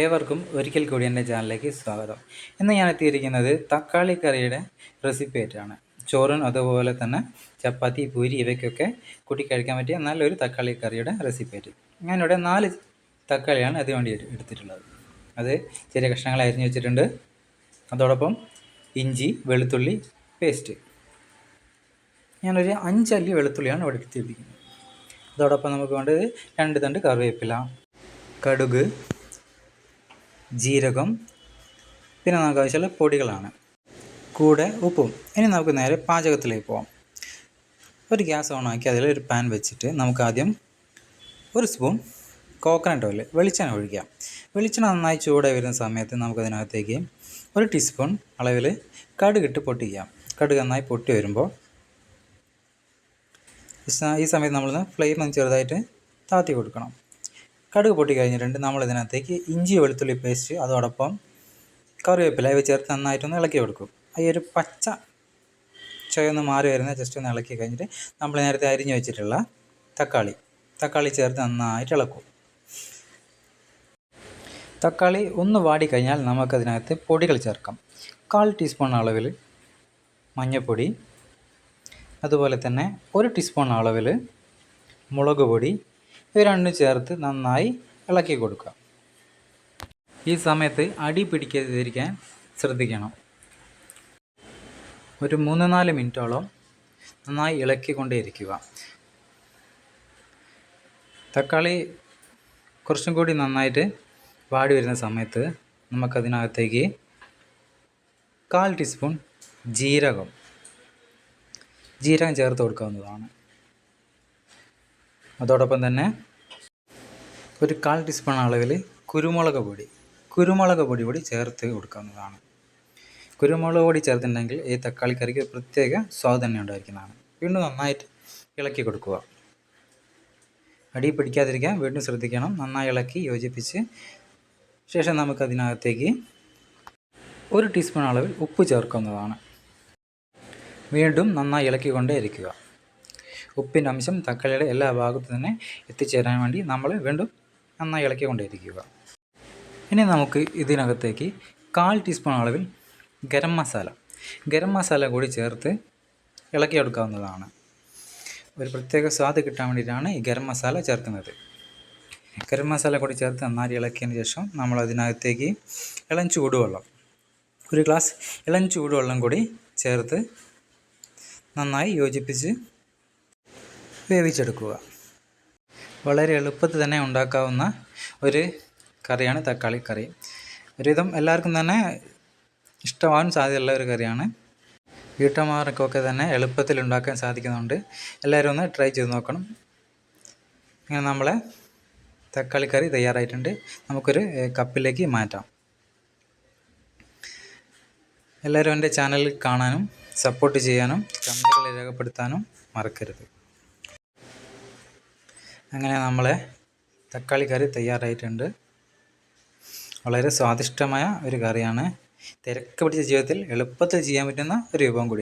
ഏവർക്കും ഒരിക്കൽ കൂടി എന്റെ ചാനലിലേക്ക് സ്വാഗതം. ഇന്ന് ഞാൻ എത്തിയിരിക്കുന്നത് തക്കാളി കറിയുടെ റെസിപ്പി ആയിട്ടാണ്. ചോറും അതുപോലെ തന്നെ ചപ്പാത്തി പൂരി ഇവയ്ക്കൊക്കെ കൂട്ടി കഴിക്കാൻ പറ്റിയ നല്ലൊരു തക്കാളി കറിയുടെ റെസിപ്പി ആയിട്ട്. ഞാനിവിടെ നാല് തക്കാളിയാണ് അതിനുവേണ്ടി എടുത്തിട്ടുള്ളത്. അത് ചെറിയ കഷ്ണങ്ങൾ അരിഞ്ഞു വെച്ചിട്ടുണ്ട്. അതോടൊപ്പം ഇഞ്ചി വെളുത്തുള്ളി പേസ്റ്റ് ഞാനൊരു അഞ്ചല്ലി വെളുത്തുള്ളിയാണ് ഇവിടെ എടുത്തിരിക്കുന്നത്. അതോടൊപ്പം നമുക്ക് വേണ്ടത് രണ്ട് തണ്ട് കറിവേപ്പില കടുക് ജീരകം പിന്നെ നമുക്ക് ആവശ്യമുള്ള പൊടികളാണ്. കൂടെ ഉപ്പും. ഇനി നമുക്ക് നേരെ പാചകത്തിലേക്ക് പോകാം ഒരു ഗ്യാസ് ഓണാക്കി അതിൽ ഒരു പാൻ വെച്ചിട്ട് നമുക്ക് ആദ്യം ഒരു സ്പൂൺ കോക്കനട്ട് ഓയിൽ വെളിച്ചെണ്ണ ഒഴിക്കാം. വെളിച്ചെണ്ണ നന്നായി ചൂടായി വരുന്ന സമയത്ത് നമുക്കതിനകത്തേക്ക് ഒരു ടീസ്പൂൺ അളവിൽ കടുകിട്ട് പൊട്ടിക്കാം കടുക് നന്നായി പൊട്ടി വരുമ്പോൾ ഈ സമയത്ത് നമ്മൾ ഫ്ലെയിം ഒന്ന് ചെറുതായിട്ട് താത്തി കൊടുക്കണം. കടുക് പൊട്ടി കഴിഞ്ഞിട്ടുണ്ട്. നമ്മൾ ഇതിനകത്തേക്ക് ഇഞ്ചി വെളുത്തുള്ളി പേസ്റ്റ് അതോടൊപ്പം കറിവേപ്പില ഇവ ചേർത്ത് നന്നായിട്ടൊന്ന് ഇളക്കി കൊടുക്കും. ഈ ഒരു പച്ച ചുവന്ന് മാറി വരുന്ന ജസ്റ്റ് ഒന്ന് ഇളക്കി കഴിഞ്ഞിട്ട് നമ്മൾ നേരത്തെ അരിഞ്ഞു വെച്ചിട്ടുള്ള തക്കാളി തക്കാളി ചേർത്ത് നന്നായിട്ട് ഇളക്കും. തക്കാളി ഒന്ന് വാടിക്കഴിഞ്ഞാൽ നമുക്കതിനകത്ത് പൊടികൾ ചേർക്കാം. കാൽ ടീസ്പൂൺ അളവിൽ മഞ്ഞൾപ്പൊടി അതുപോലെ തന്നെ ഒരു ടീസ്പൂൺ അളവിൽ മുളക് പൊടി ഇവ രണ്ടും ചേർത്ത് നന്നായി ഇളക്കി കൊടുക്കുക. ഈ സമയത്ത് അടി പിടിക്കാതിരിക്കാൻ ശ്രദ്ധിക്കണം. ഒരു മൂന്ന് നാല് മിനിറ്റോളം നന്നായി ഇളക്കിക്കൊണ്ടേയിരിക്കുക. തക്കാളി കുറച്ചും കൂടി നന്നായിട്ട് വാടി വരുന്ന സമയത്ത് നമുക്കതിനകത്തേക്ക് കാൽ ടീസ്പൂൺ ജീരകം ജീരകം ചേർത്ത് കൊടുക്കാവുന്നതാണ്. അതോടൊപ്പം തന്നെ ഒരു കാൽ ടീസ്പൂൺ അളവിൽ കുരുമുളക് പൊടി. കുരുമുളക് പൊടി കൂടി ചേർത്ത് കൊടുക്കുന്നതാണ്. കുരുമുളക് പൊടി ചേർത്തിട്ടുണ്ടെങ്കിൽ ഈ തക്കാളി കറിക്ക് പ്രത്യേക സ്വാദ് തന്നെ ഉണ്ടായിരിക്കുന്നതാണ്. വീണ്ടും നന്നായിട്ട് ഇളക്കി കൊടുക്കുക. അടി പിടിക്കാതിരിക്കാൻ വീണ്ടും ശ്രദ്ധിക്കണം. നന്നായി ഇളക്കി യോജിപ്പിച്ച് ശേഷം നമുക്കതിനകത്തേക്ക് ഒരു ടീസ്പൂൺ അളവിൽ ഉപ്പ് ചേർക്കുന്നതാണ്. വീണ്ടും നന്നായി ഇളക്കിക്കൊണ്ടേ ഇരിക്കുക. ഉപ്പിന്റെ അംശം തക്കാളിയുടെ എല്ലാ ഭാഗത്തു തന്നെ എത്തിച്ചേരാൻ വേണ്ടി നമ്മൾ വീണ്ടും നന്നായി ഇളക്കിക്കൊണ്ടേയിരിക്കുക. ഇനി നമുക്ക് ഇതിനകത്തേക്ക് കാൽ ടീസ്പൂൺ അളവിൽ ഗരം മസാല. ഗരം മസാല കൂടി ചേർത്ത് ഇളക്കിയെടുക്കാവുന്നതാണ്. ഒരു പ്രത്യേക സ്വാദ് കിട്ടാൻ വേണ്ടിയിട്ടാണ് ഈ ഗരം മസാല ചേർക്കുന്നത്. ഗരം മസാല കൂടി ചേർത്ത് നന്നായി ഇളക്കിയതിന് ശേഷം നമ്മൾ അതിനകത്തേക്ക് ഇളം ചൂടുവെള്ളം ഒരു ഗ്ലാസ് ഇളം ചൂടുവെള്ളം കൂടി ചേർത്ത് നന്നായി യോജിപ്പിച്ച് വേവിച്ചെടുക്കുക. വളരെ എളുപ്പത്തിൽ തന്നെ ഉണ്ടാക്കാവുന്ന ഒരു കറിയാണ് തക്കാളി കറി. ഒരുവിധം എല്ലാവർക്കും തന്നെ ഇഷ്ടമാവാൻ സാധ്യതയുള്ള ഒരു കറിയാണ്. വീട്ടമ്മമാർക്കൊക്കെ തന്നെ എളുപ്പത്തിൽ ഉണ്ടാക്കാൻ സാധിക്കുന്നുണ്ട്. എല്ലാവരും ഒന്ന് ട്രൈ ചെയ്ത് നോക്കണം. ഇങ്ങനെ നമ്മളെ തക്കാളി കറി തയ്യാറായിട്ടുണ്ട്. നമുക്കൊരു കപ്പിലേക്ക് മാറ്റാം. എല്ലാവരും എന്റെ ചാനൽ കാണാനും സപ്പോർട്ട് ചെയ്യാനും കമന്റുകൾ രേഖപ്പെടുത്താനും മറക്കരുത്. അങ്ങനെ നമ്മളെ തക്കാളി കറി തയ്യാറായിട്ടുണ്ട്. വളരെ സ്വാദിഷ്ടമായ ഒരു കറിയാണ്. തിരക്ക് പിടിച്ച ജീവിതത്തിൽ എളുപ്പത്തിൽ ചെയ്യാൻ പറ്റുന്ന ഒരു വിഭവം കൂടി.